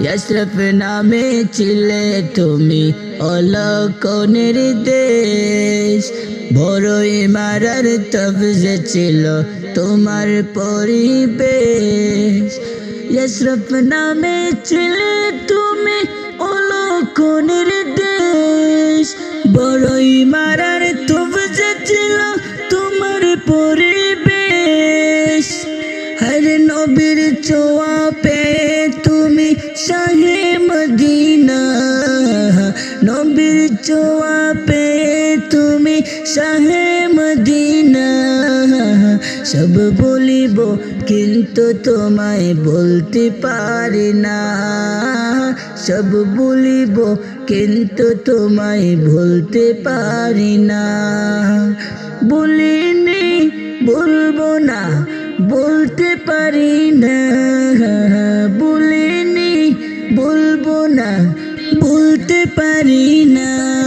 ইসরফ নামে ছিলে তুমি অলকনের দেশ। বড়ই মারার তবজে ছিল তোমার পরিবেশ। ইসরফ নামে ছিলে তুমি অলকনের দেশ। বড়ই মারার তবজে ছিল তোমার পরিবেশ। হর নবীর চোয়া তুমি শাহে মদিনা। সব বলিব, কিন্তু তোমায় বলতে পারি না। সব বলিব, কিন্তু তোমায় বলতে পারি না। বলিনি, বলব না, বলতে পারি না। বলিনি, বলব না, বলতে পারি না।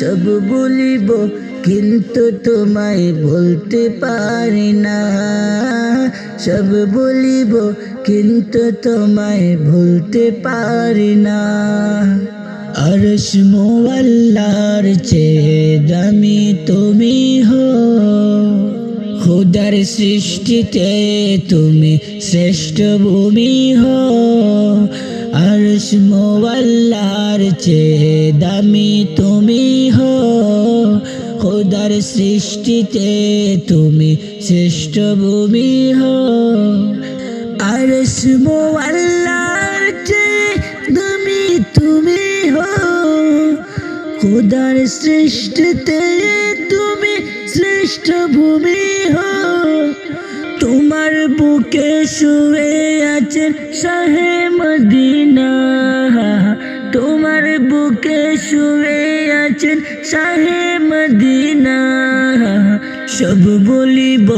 সব বলিব, কিন্তু তোমায় বলতে পারি না। সব বলিব, কিন্তু তোমায় ভুলতে পারি না। আরশ মোয়াল্লার চেয়ে দামি তুমি হো। খুদার সৃষ্টিতে তুমি শ্রেষ্ঠ ভূমি হো। আরশ মোয়াল্লার চেয়ে দামি তুমি হো। খুদার সৃষ্টিতে তুমি শ্রেষ্ঠ ভূমি হো। আরশ মোয়াল্লার চেয়ে দামি তুমি হো। খুদার সৃষ্টিতে তুমি শ্রেষ্ঠ ভূমি হো। তোমার বুকে শুয়ে আছেন শাহে মদিনা। তোমার বুকে শুয়ে আছেন শাহে মদিনা। সব বলিব,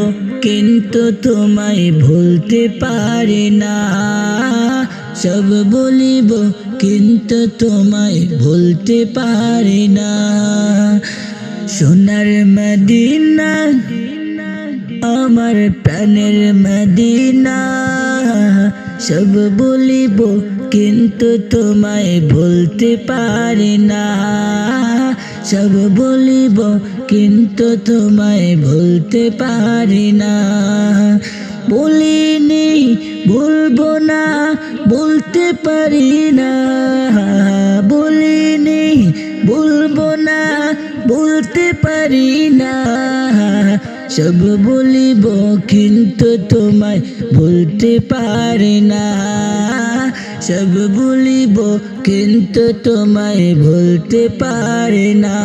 কিন্তু তোমায় ভুলতে পারি না। সব বলিব, কিন্তু তোমায় ভুলতে পারি না। সোনার মদিনা, আমার প্রাণের মদিনা। সব বলিব, কিন্তু তোমায় ভুলতে পারি না। সব বলিব, কিন্তু তোমায় ভুলতে পারি না। বলিনি বলব না বলতে পারি না। বলিনি বলব না বলতে পারি না। সব বলিব, কিন্তু তোমায় ভুলতে পারি না। সব বলিব, কিন্তু তোমায় ভুলতে পারি না।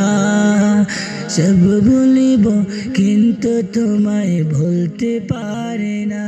সব বলিব, কিন্তু তোমায় ভুলতে পারি না।